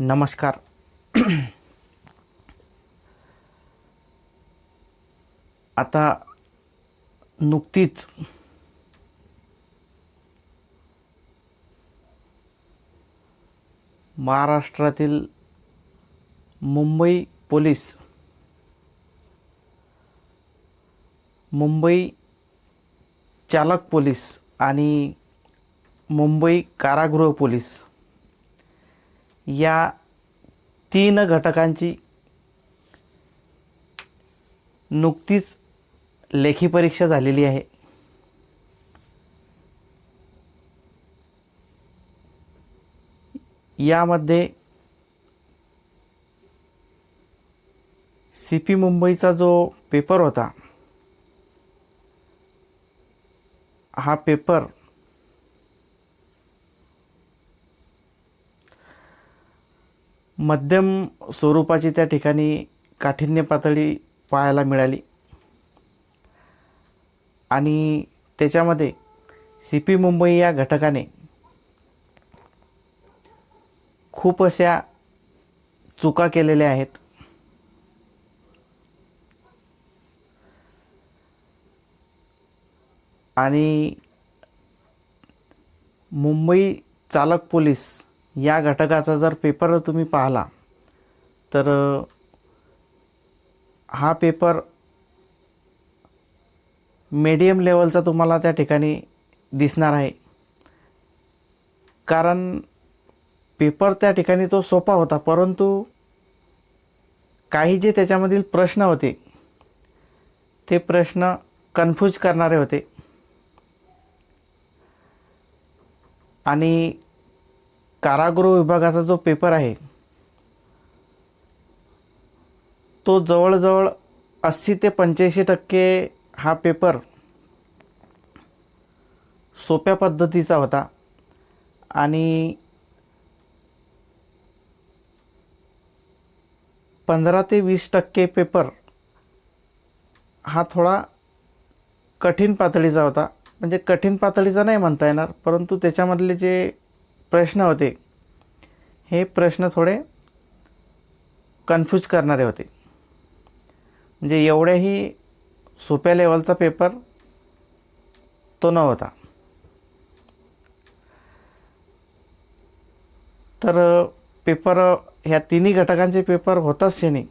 नमस्कार. आता नुकतीच महाराष्ट्रातील मुंबई पोलीस मुंबई चालक पोलीस आणि मुंबई कारागृह पोलीस या तीन घटकांची नुकतीच लेखी परीक्षा झालेली आहे. यामध्ये सी पी मुंबईचा जो पेपर होता हा पेपर मध्यम स्वरूपाची त्या ठिकाणी काठिण्य पातळी पाहायला मिळाली. आणि त्याच्यामध्ये सी पी मुंबई या घटकाने खूप अशा चुका केलेल्या आहेत. आणि मुंबई चालक पोलीस या घटकाचा जर पेपर तुम्ही पाहिला तर हा पेपर मीडियम लेवलचा तुम्हाला त्या ठिकाणी दिसणार आहे. कारण पेपर त्या ठिकाणी तो सोपा होता परंतु काही जे त्याच्यामधील प्रश्न होते ते प्रश्न कन्फ्यूज करणारे होते. आणि कारागृह विभागाचा जो पेपर आहे तो जवळजवळ अस्सी ते पंच्याऐंशी टक्के हा पेपर सोप्या पद्धतीचा होता आणि पंधरा ते वीस टक्के पेपर हा थोडा कठीण पातळीचा होता. म्हणजे कठीण पातळीचा नाही म्हणता येणार परंतु त्याच्यामधले जे प्रश्न होते. हे प्रश्न थोडे कन्फ्यूज करणारे होते. म्हणजे एवढ्याही सोप्या लेवलचा पेपर तो न होता तर पेपर ह्या तिन्ही घटकांचे पेपर होताच शनी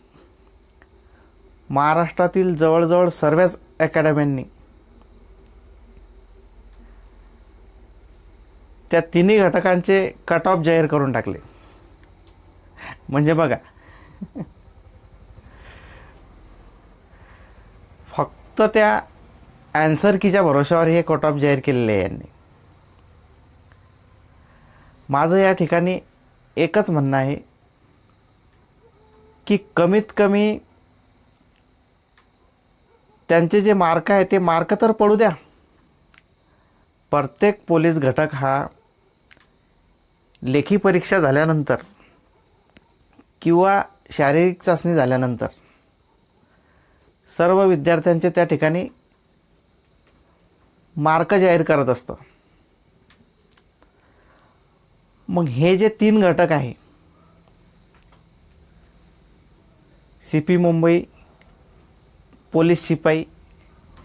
महाराष्ट्रातील जवळजवळ सर्वच अकॅडम्यांनी त्या तिन्ही घटकांचे कट ऑफ जाहीर करून टाकले. म्हणजे बघा. फक्त त्या ॲन्सर कीच्या भरोश्यावर हे कट ऑफ जाहीर केलेले आहे यांनी. माझं या ठिकाणी एकच म्हणणं आहे की कमीत कमी त्यांचे जे मार्क आहे ते मार्क तर पडू द्या. प्रत्येक पोलीस घटक हा लेखी परीक्षा झाल्यानंतर किंवा शारीरिक चाचणी झाल्यानंतर सर्व विद्यार्थ्यांचे त्या ठिकाणी मार्क जाहीर करत असतं. मग हे जे तीन घटक आहे सी पी मुंबई पोलीस शिपाई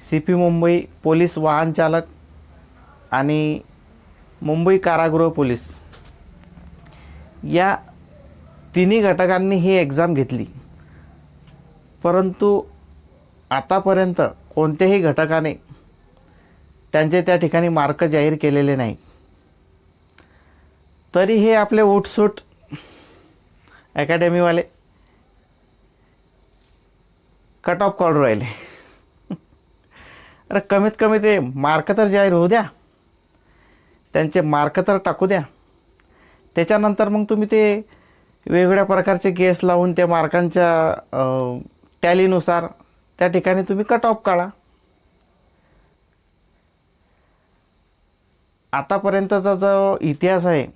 सी पी मुंबई पोलीस वाहन चालक आणि मुंबई कारागृह पोलीस या तिन्ही घटकांनी ही एक्झाम घेतली. परंतु आतापर्यंत कोणत्याही घटकाने त्यांचे त्या ठिकाणी मार्क जाहीर केलेले नाही. तरी हे आपले उठसूट अकॅडमीवाले कट ऑफ कॉल राहिले. अरे कमीत कमी ते मार्क तर जाहीर होऊ द्या. त्यांचे मार्क तर टाकू द्या. त्याच्यानंतर मग तुम्ही ते वेगवेगळ्या प्रकारचे केस लावून त्या मार्कांच्या टॅलीनुसार त्या ठिकाणी तुम्ही कट ऑफ काढा. आतापर्यंतचा जो इतिहास आहे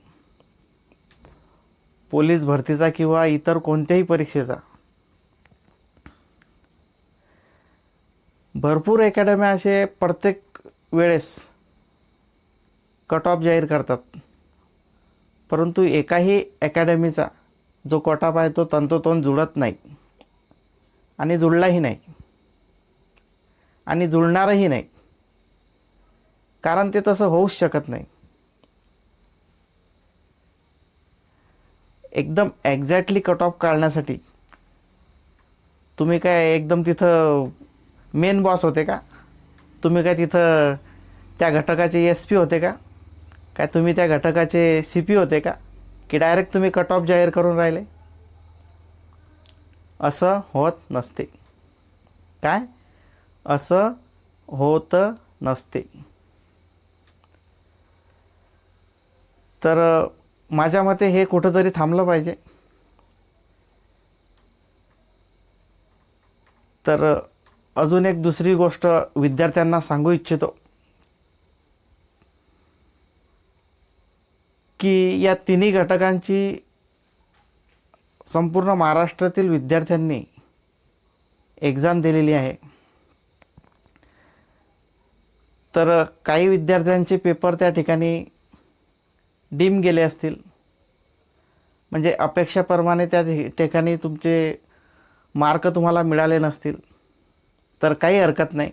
पोलीस भरतीचा किंवा इतर कोणत्याही परीक्षेचा भरपूर अकॅडम्या असे प्रत्येक वेळेस कट ऑफ जाहीर करतात. परंतु एकाही अकॅडमीचा जो कोटाप आहे तो तंतोतंत जुळत नाही. आणि जुळलाही नाही. आणि जुळणारही नाही. कारण ते तसं होऊच शकत नाही. एकदम एक्झॅक्टली कट ऑफ काढण्यासाठी तुम्ही काय एकदम तिथं मेन बॉस होते का? तुम्ही काय तिथं त्या घटकाचे एस पी होते का? काय तुम्ही त्या घटकाचे सी पी होते का? की डायरेक्ट तुम्ही कट ऑफ जाहीर करून राहिले? असं होत नसते. काय? असं होत नसते. तर माझ्या मते हे कुठंतरी थांबलं पाहिजे. तर अजून एक दुसरी गोष्ट विद्यार्थ्यांना सांगू इच्छितो. की या तिन्ही घटकांची संपूर्ण महाराष्ट्रातील विद्यार्थ्यांनी एक्झाम दिलेली आहे. तर काही विद्यार्थ्यांचे पेपर त्या ठिकाणी डीम गेले असतील. म्हणजे अपेक्षाप्रमाणे त्या ठिकाणी तुमचे मार्क तुम्हाला मिळाले नसतील. तर काही हरकत नाही.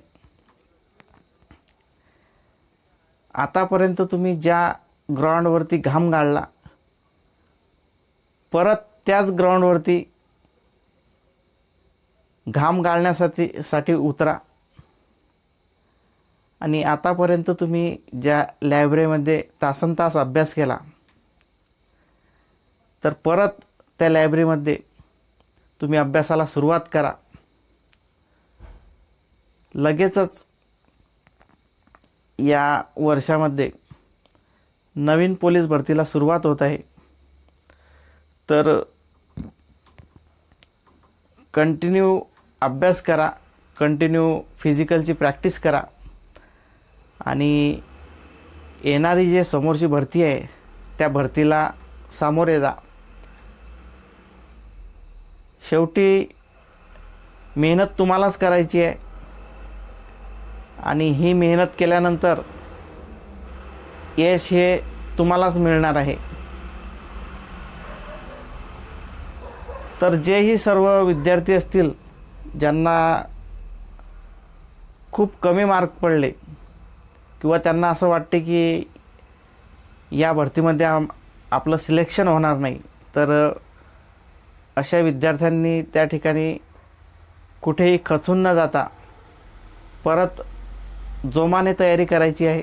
आतापर्यंत तुम्ही ज्या ग्राउंडवरती घाम गाळला परत त्याच ग्राउंडवरती घाम गाळण्यासाठी साठी उतरा. आणि आतापर्यंत तुम्ही ज्या लायब्ररीमध्ये तासन तास अभ्यास केला तर परत त्या लायब्ररीमध्ये तुम्ही अभ्यासाला सुरुवात करा. लगेचच या वर्षामध्ये नवीन पोलीस भरतीला सुरुवात होत आहे. तर कंटिन्यू अभ्यास करा कंटिन्यू फिजिकलची प्रॅक्टिस करा. आणि येणारी जे समोरची भरती आहे त्या भरतीला सामोरे जा. शेवटी मेहनत तुम्हालाच करायची आहे. आणि ही मेहनत केल्यानंतर यश हे तुम्हालाच मिळणार आहे. तर जेही सर्व विद्यार्थी असतील ज्यांना खूप कमी मार्क पडले किंवा त्यांना असं वाटते की या भरतीमध्ये आम आपलं सिलेक्शन होणार नाही तर अशा विद्यार्थ्यांनी त्या ठिकाणी कुठेही खचून न जाता परत जोमाने तयारी करायची आहे.